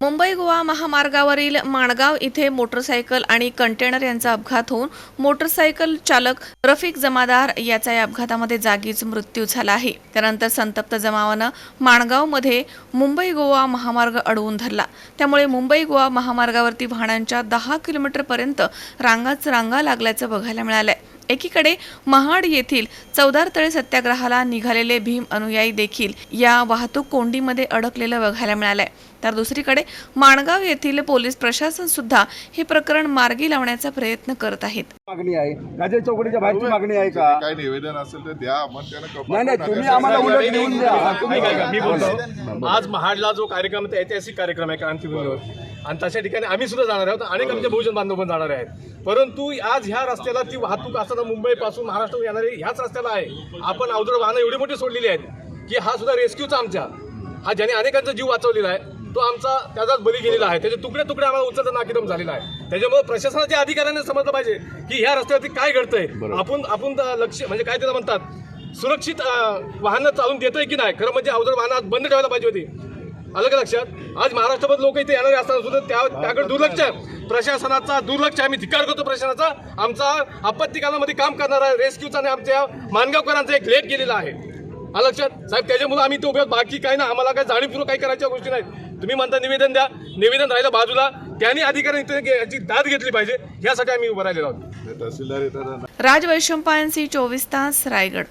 मुंबई गोवा महामार्गावरील माणगाव इथे मोटरसायकल आणि कंटेनर यांचा अपघात होऊन मोटरसायकल चालक रफिक जमादार याचा या अपघातामध्ये जागीच मृत्यू झाला आहे. त्यानंतर संतप्त जमावानं माणगावमध्ये मुंबई गोवा महामार्ग अडवून धरला. त्यामुळे मुंबई गोवा महामार्गावरती वाहनांच्या दहा किलोमीटरपर्यंत रांगाच रांगा लागल्याचं बघायला मिळालं आहे एकीकडे महाड येथील चौदार तळे सत्याग्रहाला निघालेले भीम अनुयायी देखील या वाहतूक कोंडीमध्ये अडकलेलं बघायला मिळालंय. तर दुसरीकडे माणगाव येथील पोलीस प्रशासन सुद्धा हे प्रकरण मार्गी लावण्याचा प्रयत्न करत आहेत. मागणी आहे. गाजर चौकडीच्या बाहेरची मागणी आहे का? काय निवेदन असेल ते द्या. आपण नाही नाही तुम्ही. आम्हाला उलट लिहून द्या. तुम्ही ऐका, मी बोलतो. आज महाडला जो कार्यक्रम ऐतिहासिक कार्यक्रम आहे क्रांतीभूमीवर आणि तशा ठिकाणी आम्ही सुद्धा जाणार आहोत. अनेक आमचे बहुजन बांधव पण जाणार आहेत. परंतु आज ह्या रस्त्याला ती वाहतूक असताना मुंबई पासून महाराष्ट्र येणारी ह्याच रस्त्याला आहे. आपण अवजड वाहनं एवढी मोठी सोडलेली आहेत की हा सुद्धा रेस्क्यूचा आमच्या. हा ज्याने अनेकांचा जीव वाचवलेला आहे तो आमचा त्याचाच बली गेलेला आहे. त्याचे तुकडे तुकडे आम्हाला उचलता नाकिदम झालेला आहे. त्याच्यामुळे प्रशासनाच्या अधिकाऱ्यांनी समजलं पाहिजे की ह्या रस्त्यावरती काय घडतंय. आपण आपण लक्ष म्हणजे काय त्याला म्हणतात सुरक्षित वाहनं चालून देतोय की नाही? खरं म्हणजे अवजड वाहनं आज बंद ठेवायला पाहिजे होती. आलं का लक्षात? आज महाराष्ट्रात लोक इथे येणारे असताना सुद्धा त्या त्याकडे दुर्लक्ष आहे. प्रशासनाचा दुर्लक्ष आम्ही धिकार करतो प्रशासनाचा. आमचा आपत्ती कालामध्ये काम करणारा रेस्क्यूचा आणि आमच्या मानगावकरांचा एक लेट गेलेला आहे. आलं लक्षात? साहेब त्याच्यामुळे आम्ही तो उभ्या बाकी काय ना आम्हाला काय जाणीवपूर्वक काही करायच्या गोष्टी नाहीत. तुम्ही म्हणता निवेदन द्या. निवेदन राहिलं बाजूला. त्यांनी अधिकाऱ्यांनी इथे याची दाद घेतली पाहिजे. यासाठी आम्ही उभं राहिलेलो आहोत. तहसीलदार येतात. राज वैशंपायन सी चोवीस तास रायगड.